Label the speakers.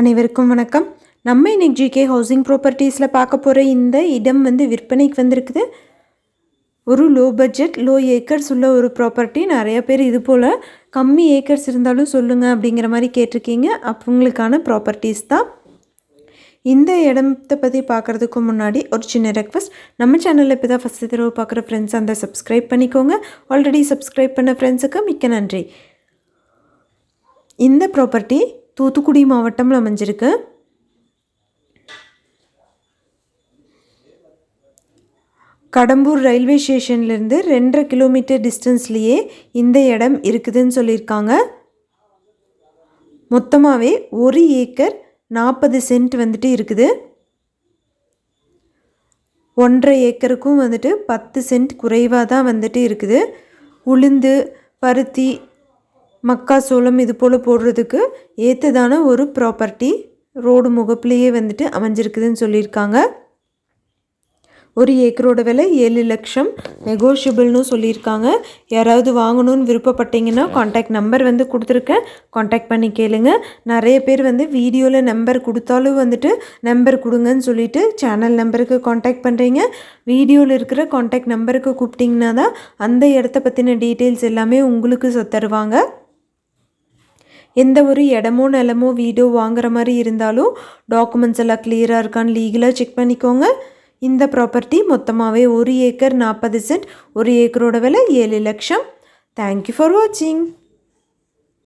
Speaker 1: அனைவருக்கும் வணக்கம். நம்ம இன்னைக்கு ஜிகே ஹவுசிங் ப்ராப்பர்ட்டிஸில் பார்க்க போகிற இந்த இடம் வந்து விற்பனைக்கு வந்திருக்குது. ஒரு லோ பட்ஜெட் லோ ஏக்கர்ஸ் உள்ள ஒரு ப்ராப்பர்ட்டி நிறைய பேர் இது போல் கம்மி ஏக்கர்ஸ் இருந்தாலும் சொல்லுங்கள் அப்படிங்கிற மாதிரி கேட்டிருக்கீங்க. அவங்களுக்கான ப்ராப்பர்ட்டிஸ் தான். இந்த இடத்தை பற்றி பார்க்குறதுக்கு முன்னாடி ஒரு சின்ன ரெக்வஸ்ட் நம்ம சேனலில் இப்போ தான் ஃபஸ்ட்டு தடவை பார்க்குற ஃப்ரெண்ட்ஸ் அந்த சப்ஸ்கிரைப் பண்ணிக்கோங்க. ஆல்ரெடி சப்ஸ்கிரைப் பண்ண ஃப்ரெண்ட்ஸுக்கு மிக்க நன்றி. இந்த ப்ராப்பர்ட்டி தூத்துக்குடி மாவட்டம்ல அமைஞ்சிருக்கு. கடம்பூர் ரயில்வே ஸ்டேஷன்லேருந்து ரெண்டரை கிலோமீட்டர் டிஸ்டன்ஸ்லேயே இந்த இடம் இருக்குதுன்னு சொல்லியிருக்காங்க. மொத்தமாகவே ஒரு ஏக்கர் நாற்பது சென்ட் வந்துட்டு இருக்குது. ஒன்றரை ஏக்கருக்கும் வந்துட்டு பத்து சென்ட் குறைவாக தான் வந்துட்டு இருக்குது. உளுந்து பருத்தி மக்காசோளம் இது போல் போடுறதுக்கு ஏற்றதான ஒரு ப்ராப்பர்ட்டி ரோடு முகப்புலேயே வந்துட்டு அமைஞ்சிருக்குதுன்னு சொல்லியிருக்காங்க. ஒரு ஏக்கரோட விலை ஏழு லட்சம். நெகோஷியபிள்னு சொல்லியிருக்காங்க. யாராவது வாங்கணும்னு விருப்பப்பட்டீங்கன்னா காண்டாக்ட் நம்பர் வந்து கொடுத்துருக்கேன். காண்டாக்ட் பண்ணி கேளுங்க. நிறைய பேர் வந்து வீடியோவில் நம்பர் கொடுத்தாலும் வந்துட்டு நம்பர் கொடுங்கன்னு சொல்லிட்டு சேனல் நம்பருக்கு காண்டாக்ட் பண்ணுறீங்க வீடியோவில் இருக்கிற காண்டாக்ட் நம்பருக்கு கூப்பிட்டிங்கன்னா தான் அந்த இடத்த பற்றின டீட்டெயில்ஸ் எல்லாமே உங்களுக்கு தருவாங்க எந்த ஒரு இடமோ நிலமோ வீடோ வாங்குற மாதிரி இருந்தாலும் டாக்குமெண்ட்ஸ் எல்லாம் கிளியராக இருக்கான்னு லீகலாக செக் பண்ணிக்கோங்க. இந்த ப்ராப்பர்ட்டி மொத்தமாகவே ஒரு ஏக்கர் நாற்பது சென்ட் ஒரு ஏக்கரோட விலை ஏழு லட்சம். தேங்க்யூ ஃபார் வாட்சிங்